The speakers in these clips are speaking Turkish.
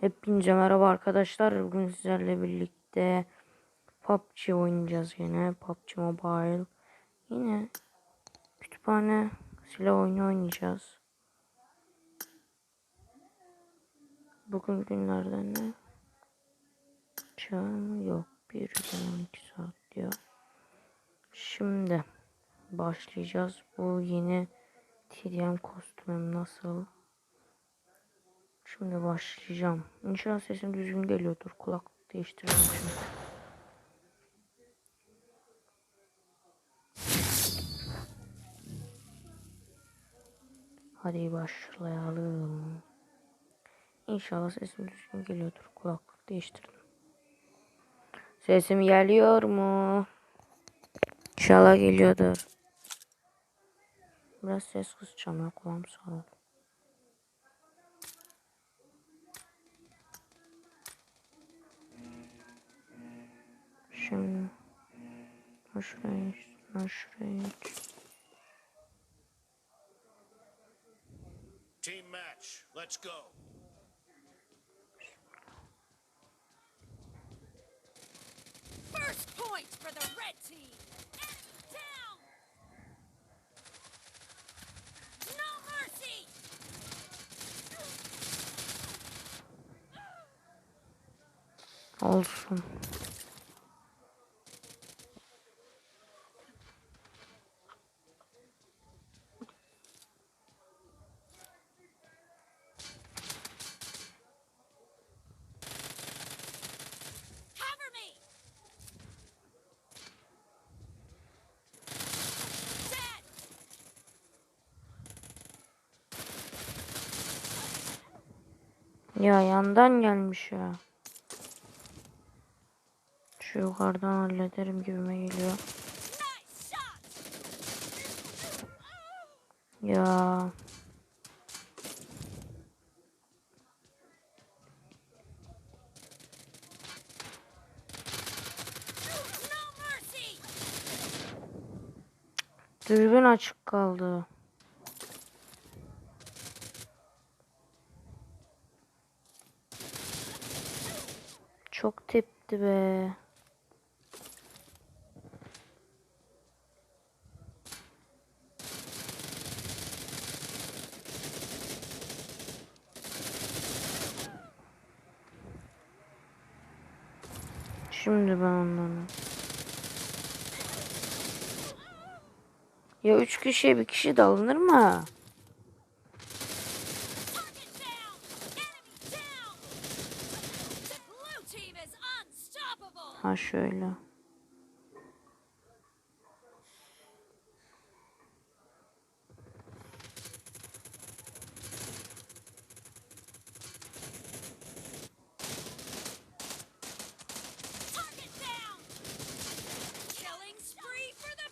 Hepinize merhaba arkadaşlar. Bugün sizlerle birlikte PUBG oynayacağız yine. PUBG Mobile. Yine kütüphane silah oyunu oynayacağız. Bugün günlerden ne? Çağım yok. Bir gün 12 saat diyor. Şimdi başlayacağız. Bu yeni TDM kostümüm nasıl? Şimdi başlayacağım. İnşallah sesim düzgün geliyordur. Kulaklık değiştirelim şimdi. Hadi başlayalım. İnşallah sesim düzgün geliyordur. Kulaklık değiştirdim. Sesim geliyor mu? İnşallah geliyordur. Biraz ses kısacağım ya kulağım sağlam. strange, not. Team match, let's go. First point for the red team. No awesome. Ya yandan gelmiş ya. Şu yukarıdan hallederim gibime geliyor. Ya dürbün açık kaldı. Çok tepti be. Şimdi ben onları. Ya üç kişiye bir kişi de alınır mı?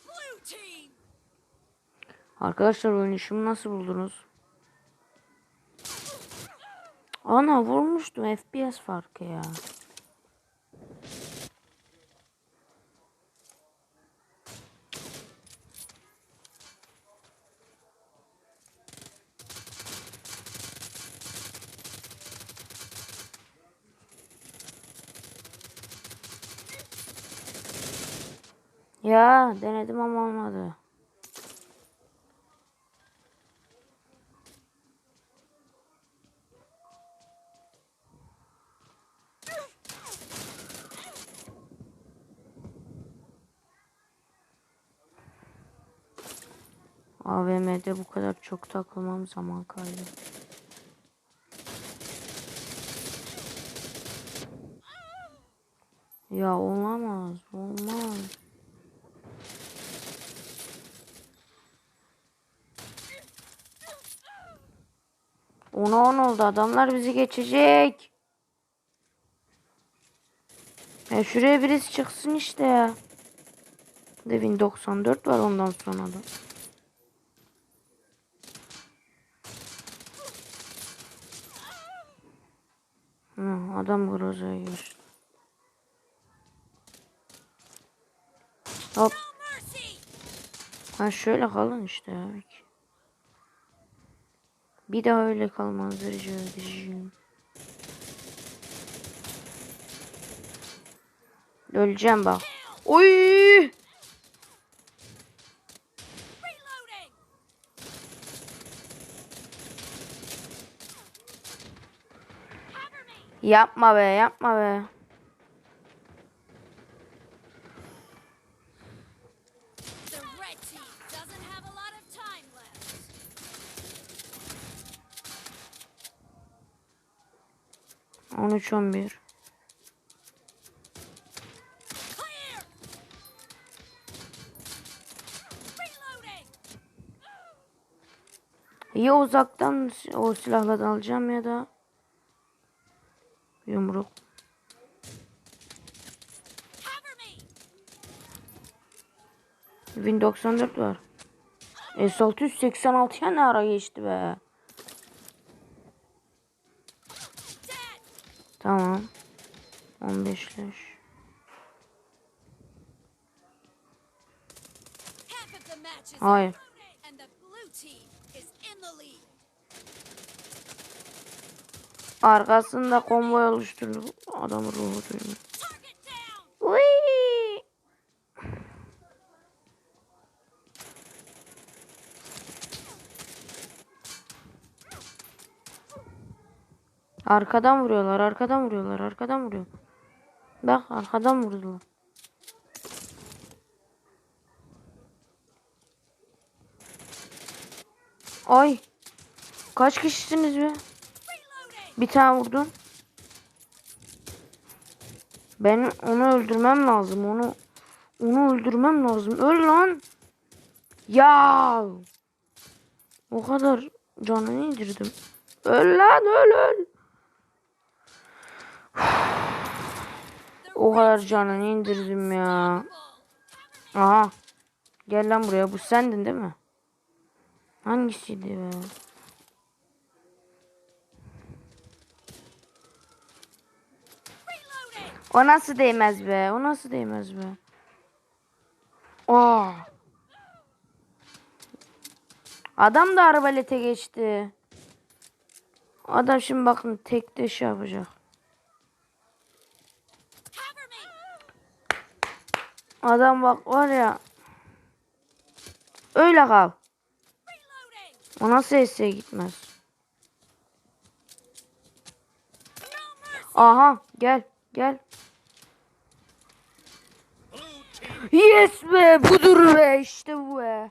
Blue team. Arkadaşlar oynayışımı nasıl buldunuz? Ana vurmuştum FPS farkı ya. Ya denedim ama olmadı. AVM'de bu kadar çok takılmam zaman kaybı. Ya olamaz, olmaz. Ona on oldu. Adamlar bizi geçecek. Ya şuraya birisi çıksın işte ya. Devin 94 var ondan sonra da. Hı, adam Groza'ya geçti. Hop. Ha şöyle kalın işte ya. Bir daha öyle kalmanızı rica edeceğim. Öleceğim bak. Oy! Yapma be, yapma be. 13 11. Ya uzaktan o silahla dalacağım ya da yumruk. Win 94 var. S686 ya ne ara geçti be. İn the lead. Arkasında konvoy oluşturdu. Adamın ruhu duymuyor. Arkadan vuruyorlar, arkadan vuruyorlar, arkadan vuruyor. Bak arkadan vurdular. Ay. Kaç kişisiniz be? Bir tane vurdum. Ben onu öldürmem lazım. Onu onu öldürmem lazım. Öl lan. Ya. O kadar canını indirdim. Öl lan öl öl. O kadar canını indirdim ya. Aha. Gel lan buraya. Bu sendin değil mi? Hangisiydi be? O nasıl değmez be? O nasıl değmez be? Aa. Adam da arbalete geçti. Adam şimdi bakın tek de şey yapacak. Adam bak var ya. Öyle kal. O nasıl S'ye gitmez? Aha gel gel. Yes be budur be işte bu be.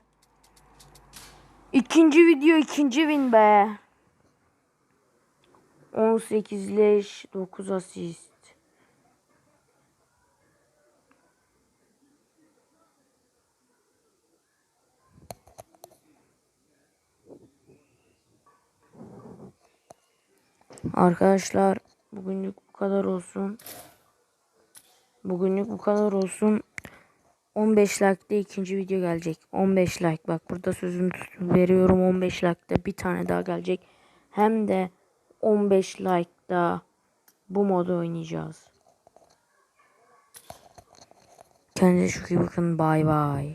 İkinci video ikinci win be. 18 leş 9 asist. Arkadaşlar bugünlük bu kadar olsun. Bugünlük bu kadar olsun. 15 like'da ikinci video gelecek. 15 like bak burada sözümü tut- veriyorum 15 like'da bir tane daha gelecek. Hem de 15 like'da bu modu oynayacağız. Kendinize çok iyi bakın. Bay bay.